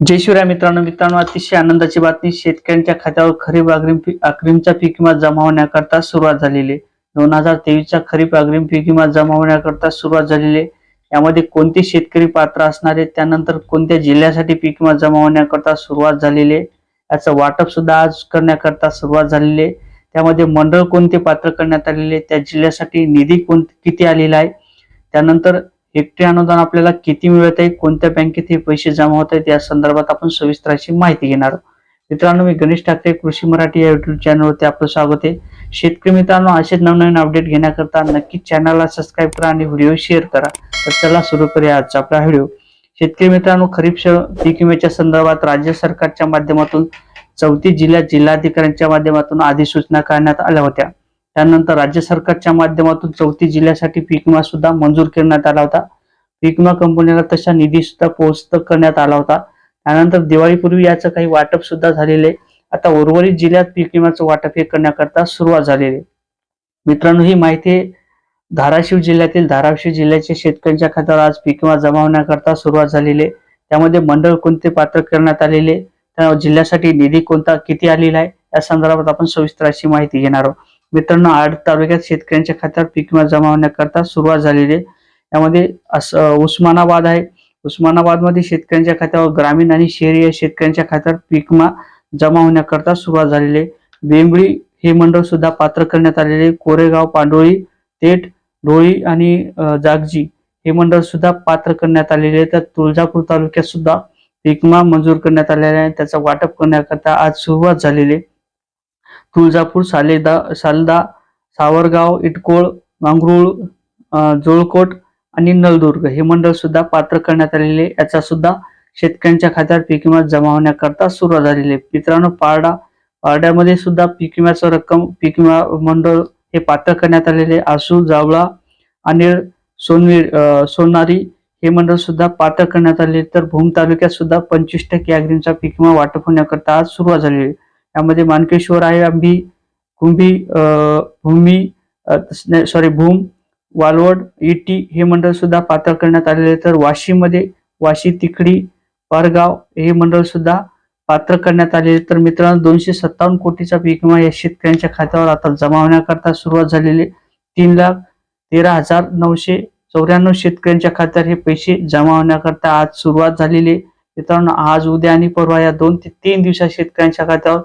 जय शिवराय मित्रांनो मित्रांनो अतिशय आनंदाची बातमी शेतकऱ्यांच्या खात्यावर खरीप अग्रिम पीक अग्रिमचा पीक विमा जमा होण्याकरता सुरुवात झालेली आहे. दोन हजार तेवीसचा खरीप अग्रिम पीक विमा जमा होण्याकरता सुरुवात झालेली आहे. यामध्ये कोणते शेतकरी पात्र असणारे त्यानंतर कोणत्या जिल्ह्यासाठी पीक विमा जमा होण्याकरता सुरुवात झालेली आहे. याचं वाटप सुद्धा आज करण्याकरता सुरुवात झालेली आहे. त्यामध्ये मंडळ कोणते पात्र करण्यात आलेले त्या जिल्ह्यासाठी निधी कोण किती आलेला आहे. त्यानंतर हेक्टरी अनुदान आपल्याला किती मिळत आहे कोणत्या बँकेत हे पैसे जमा होत आहेत या संदर्भात आपण सविस्तर अशी माहिती घेणार आहोत. मित्रांनो मी गणेश ठाकरे कृषी मराठी या युट्यूब चॅनलवरती आपलं स्वागत आहे. शेतकरी मित्रांनो असेच नवनवीन अपडेट घेण्याकरता नक्कीच चॅनलला सबस्क्राईब करा आणि व्हिडिओ शेअर करा. तर चला सुरू करूया आजचा आपला व्हिडिओ शेतकरी मित्रांनो खरीप पीक विम्याच्या संदर्भात राज्य सरकारच्या माध्यमातून चौतीस जिल्ह्यात जिल्हाधिकाऱ्यांच्या माध्यमातून अधिसूचना काढण्यात आल्या होत्या. त्यानंतर राज्य सरकारच्या माध्यमातून चौथी जिल्ह्यासाठी पीक विमा सुद्धा मंजूर करण्यात आला होता. पीक विमा कंपनीला तशा निधी सुद्धा पोहोचत करण्यात आला होता. त्यानंतर दिवाळीपूर्वी याचं काही वाटप सुद्धा झालेले आता उर्वरित जिल्ह्यात पीक विम्याचं वाटप हे करण्याकरता सुरुवात झालेली आहे. मित्रांनो ही माहिती आहे. धाराशिव जिल्ह्यातील धाराशिव जिल्ह्याच्या शेतकऱ्यांच्या खात्यावर आज पीक विमा जमा होण्याकरता सुरुवात झालेली आहे. त्यामध्ये मंडळ कोणते पात्र करण्यात आलेले त्या जिल्ह्यासाठी निधी कोणता किती आलेला आहे? या संदर्भात आपण सविस्तर अशी माहिती घेणार आहोत. मित्रांनो आड तालुक्यात शेतकऱ्यांच्या खात्यावर पीक विमा जमा होण्याकरता सुरुवात झालेली आहे. यामध्ये असं उस्मानाबाद आहे. उस्मानाबादमध्ये शेतकऱ्यांच्या खात्यावर ग्रामीण आणि शहरी या शेतकऱ्यांच्या खात्यावर पीक विमा जमा होण्याकरता सुरुवात झालेली आहे. बेंबळी हे मंडळ सुद्धा पात्र करण्यात आलेले कोरेगाव पांडोळी तेट डोळी आणि जागजी हे मंडळ सुद्धा पात्र करण्यात आलेले आहे. तर तुळजापूर तालुक्यात सुद्धा पीक विमा मंजूर करण्यात आलेला आहे. त्याचं वाटप करण्याकरता आज सुरुवात झालेली आहे. तुळजापूर सालेदा सालदा सावरगाव इटकोळ मांगरूळ जोळकोट आणि नलदुर्ग हे मंडळ सुद्धा पात्र करण्यात आलेले याचा सुद्धा शेतकऱ्यांच्या खात्यात पीक विमा जमा होण्याकरता सुरुवात झालेली आहे. मित्रांनो पारडा पारड्यामध्ये सुद्धा पीक विम्याचं रक्कम पीक विमा मंडळ हे पात्र करण्यात आलेले आसू जावळा आणि सोनवीर सोनारी हे मंडळ सुद्धा पात्र करण्यात आले तर भूम तालुक्यात सुद्धा पंचवीस टक्के अग्रिमचा पीक विमा वाटप होण्याकरता आज सुरुवात झालेली आहे. यामध्ये मानकेश्वर आहे आंबी कुंभी भूमी सॉरी भूम वालवड इटी हे मंडळ सुद्धा पात्र करण्यात आलेले तर वाशीमध्ये वाशी तिकडी पारगाव हे मंडळ सुद्धा पात्र करण्यात आलेले तर मित्रांनो दोनशे सत्तावन्न कोटीचा पीक विमा या शेतकऱ्यांच्या खात्यावर आता जमा होण्याकरता सुरुवात झालेली तीन लाख तेरा हजार नऊशे चौऱ्याण्णव शेतकऱ्यांच्या खात्यावर हे पैसे जमा होण्याकरता आज सुरुवात झालेली आहे. मित्रांनो आज उद्या आणि परवा या दोन ते तीन दिवसात शेतकऱ्यांच्या खात्यावर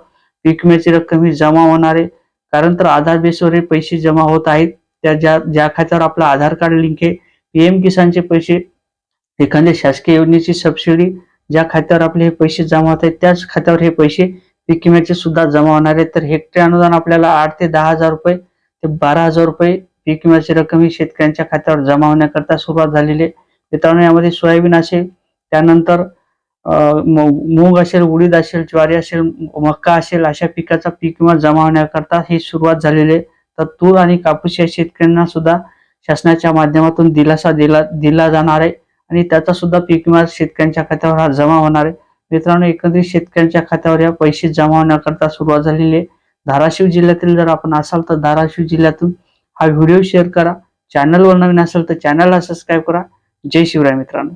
पीक विम्याची रक्कम ही जमा होणार आहे. कारण तर आधार बेसवर हे पैसे जमा होत आहेत. त्या ज्या ज्या खात्यावर आपला आधार कार्ड लिंक आहे पीएम किसानचे पैसे एखाद्या शासकीय योजनेची सबसिडी ज्या खात्यावर आपले हे पैसे जमा होत आहेत त्याच खात्यावर हे पैसे पीक विम्याचे सुद्धा जमा होणार आहेत. तर हेक्टरी अनुदान आपल्याला आठ ते दहा हजार रुपये ते बारा हजार रुपये पीक विम्याची रक्कम ही शेतकऱ्यांच्या खात्यावर जमा होण्याकरता सुरुवात झालेली आहे. मित्रांनो यामध्ये सोयाबीन असेल त्यानंतर मूग असेल उडीद असेल ज्वारी असेल मक्का असेल अशा पिकाचा पीक विमा जमा होण्याकरता ही सुरुवात झालेली आहे. तर तूर आणि कापूस या शेतकऱ्यांना सुद्धा शासनाच्या माध्यमातून दिलासा दिला दिला जाणार आहे आणि त्याचा सुद्धा पीक विमा शेतकऱ्यांच्या खात्यावर हा जमा होणार आहे. मित्रांनो एकंदरीत शेतकऱ्यांच्या खात्यावर या पैसे जमा होण्याकरता सुरुवात झालेली आहे. धाराशिव जिल्ह्यातील जर आपण असाल तर धाराशिव जिल्ह्यातून हा व्हिडिओ शेअर करा. चॅनलवर नवीन असेल तर चॅनलला सबस्क्राईब करा. जय शिवराय मित्रांनो.